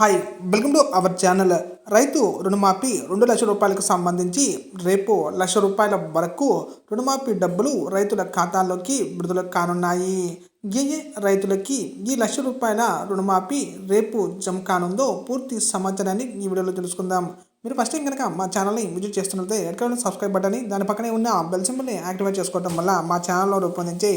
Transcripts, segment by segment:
Hi welcome to our channel. రైతు రుణమాఫీ రెండు లక్షల రూపాయలకు సంబంధించి రేపు లక్ష రూపాయల వరకు రుణమాఫీ డబ్బులు రైతుల ఖాతాల్లోకి విడుదల కానున్నాయి. ఏ ఏ రైతులకి ఈ లక్ష రూపాయల రుణమాఫీ రేపు జమ కానుందో పూర్తి సమాచారాన్ని ఈ వీడియోలో తెలుసుకుందాం. మీరు ఫస్ట్ టైం కనుక మా ఛానల్ని విజిట్ చేస్తున్నట్లయితే ఎక్కడ సబ్స్క్రైబ్ బటన్ దాని పక్కనే ఉన్న బెల్ సింబల్ని యాక్టివేట్ చేసుకోవడం వల్ల మా ఛానల్లో రూపొందించే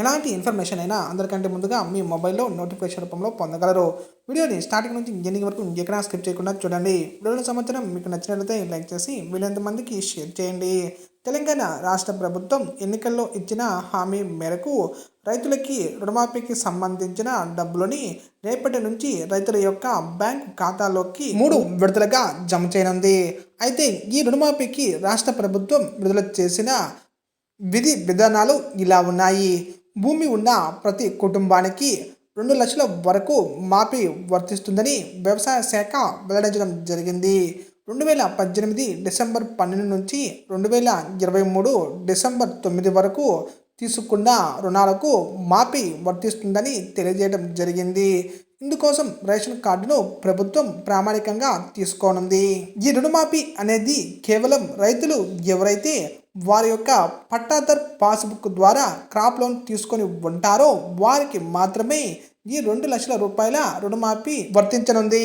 ఎలాంటి ఇన్ఫర్మేషన్ అయినా అందరికంటే ముందుగా మీ మొబైల్లో నోటిఫికేషన్ రూపంలో పొందగలరు. వీడియోని స్టార్టింగ్ నుంచి ఎండింగ్ వరకు ఎక్కడా స్కిప్ చేయకుండా చూడండి. వీడియోల సమాచారం మీకు నచ్చినట్లయితే లైక్ చేసి వీలైనంత మందికి షేర్ చేయండి. తెలంగాణ రాష్ట్ర ప్రభుత్వం ఎన్నికల్లో ఇచ్చిన హామీ మేరకు రైతులకి రుణమాఫీకి సంబంధించిన డబ్బులని రేపటి నుంచి రైతుల యొక్క బ్యాంక్ ఖాతాలోకి మూడు విడతలుగా జమ చేయనుంది. అయితే ఈ రుణమాఫీకి రాష్ట్ర ప్రభుత్వం విడుదల చేసిన విధి విధానాలు ఇలా ఉన్నాయి. భూమి ఉన్న ప్రతి కుటుంబానికి రెండు లక్షల వరకు మాఫీ వర్తిస్తుందని వ్యవసాయ శాఖ వెల్లడించడం జరిగింది. రెండు వేల పద్దెనిమిది డిసెంబర్ పన్నెండు నుంచి రెండు వేల ఇరవై మూడు డిసెంబర్ తొమ్మిది వరకు తీసుకున్న రుణాలకు మాఫీ వర్తిస్తుందని తెలియజేయడం జరిగింది. ఇందుకోసం రేషన్ కార్డును ప్రభుత్వం ప్రామాణికంగా తీసుకోనుంది. ఈ రుణమాఫీ అనేది కేవలం రైతులు ఎవరైతే వారి యొక్క పట్టాదర్ పాస్బుక్ ద్వారా క్రాప్ లోన్ తీసుకొని ఉంటారో వారికి మాత్రమే ఈ రెండు లక్షల రూపాయల రుణమాఫీ వర్తించనుంది.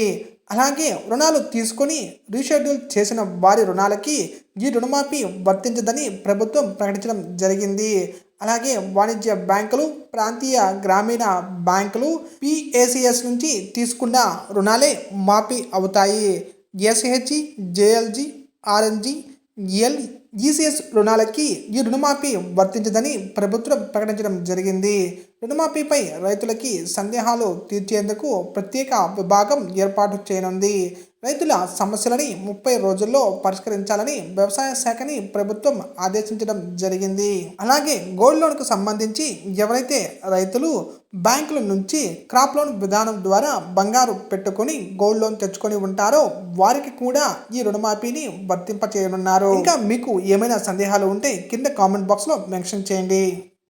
అలాగే రుణాలు తీసుకొని రీషెడ్యూల్ చేసిన వారి రుణాలకి ఈ రుణమాఫీ వర్తించదని ప్రభుత్వం ప్రకటించడం జరిగింది. అలాగే వాణిజ్య బ్యాంకులు ప్రాంతీయ గ్రామీణ బ్యాంకులు పిఏసిఎస్ నుంచి తీసుకున్న రుణాలే మాఫీ అవుతాయి. SHE JLG RNG L ECS రుణాలకి ఈ రుణమాఫీ వర్తించదని ప్రభుత్వం ప్రకటించడం జరిగింది. రుణమాఫీపై రైతులకి సందేహాలు తీర్చేందుకు ప్రత్యేక విభాగం ఏర్పాటు చేయనుంది. రైతుల సమస్యలని ముప్పై రోజుల్లో పరిష్కరించాలని వ్యవసాయ శాఖని ప్రభుత్వం ఆదేశించడం జరిగింది. అలాగే గోల్డ్ లోన్కు సంబంధించి ఎవరైతే రైతులు బ్యాంకుల నుంచి క్రాప్ లోన్ విధానం ద్వారా బంగారు పెట్టుకొని గోల్డ్ లోన్ తెచ్చుకొని ఉంటారో వారికి కూడా ఈ రుణమాఫీని వర్తింపచేయనున్నారు. ఇంకా మీకు ఏమైనా సందేహాలు ఉంటే కింద కామెంట్ బాక్స్లో మెన్షన్ చేయండి.